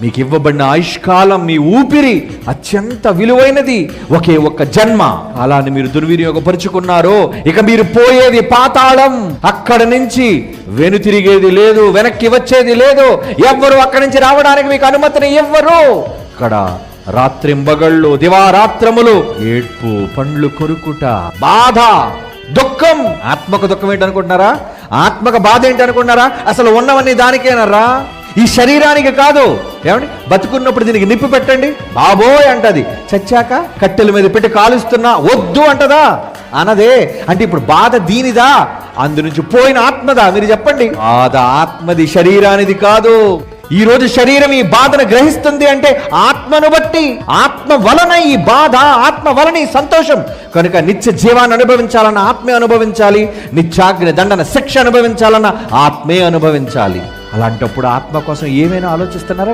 మీకు ఇవ్వబడిన ఆయుష్కాలం మీ ఊపిరి అత్యంత విలువైనది. ఒకే ఒక్క జన్మ. అలాని మీరు దుర్వినియోగపరుచుకున్నారో ఇక మీరు పోయేది పాతాళం. అక్కడ నుంచి వెనుతిరిగేది లేదు వెనక్కి వచ్చేది లేదు. ఎవ్వరు అక్కడి నుంచి రావడానికి మీకు అనుమతిని ఇవ్వరు. ఇక్కడ రాత్రింబగళ్ళు దివారాత్రములు ఏడ్పు పండ్లు కొరుకుట బాధ దుఃఖం. ఆత్మక దుఃఖం ఏంటి అనుకుంటున్నారా ఆత్మక బాధ ఏంటనుకుంటున్నారా? అసలు ఉన్నవన్నీ దానికేనరా? ఈ శరీరానికి కాదు. ఏమండి? బతుకున్నప్పుడు దీనికి నిప్పు పెట్టండి. బాబోయ్ అంటది. చచ్చాక కట్టెల మీద పెట్టి కాలుస్తున్నా వద్దు అంటదా? అనదే. అంటే ఇప్పుడు బాధ దీనిదా? అందు నుంచి పోయిన ఆత్మదా? మీరు చెప్పండి. బాధ ఆత్మది శరీరానిది కాదు. ఈ రోజు శరీరం ఈ బాధను గ్రహిస్తుంది అంటే ఆత్మను బట్టి ఆత్మ వలన ఈ బాధ ఆత్మ వలన ఈ సంతోషం. కనుక నిత్య జీవాన్ని అనుభవించాలన్న ఆత్మే అనుభవించాలి. నిత్యాగ్ని దండన శిక్ష అనుభవించాలన్న ఆత్మే అనుభవించాలి. అలాంటప్పుడు ఆత్మ కోసం ఏమైనా ఆలోచిస్తున్నారా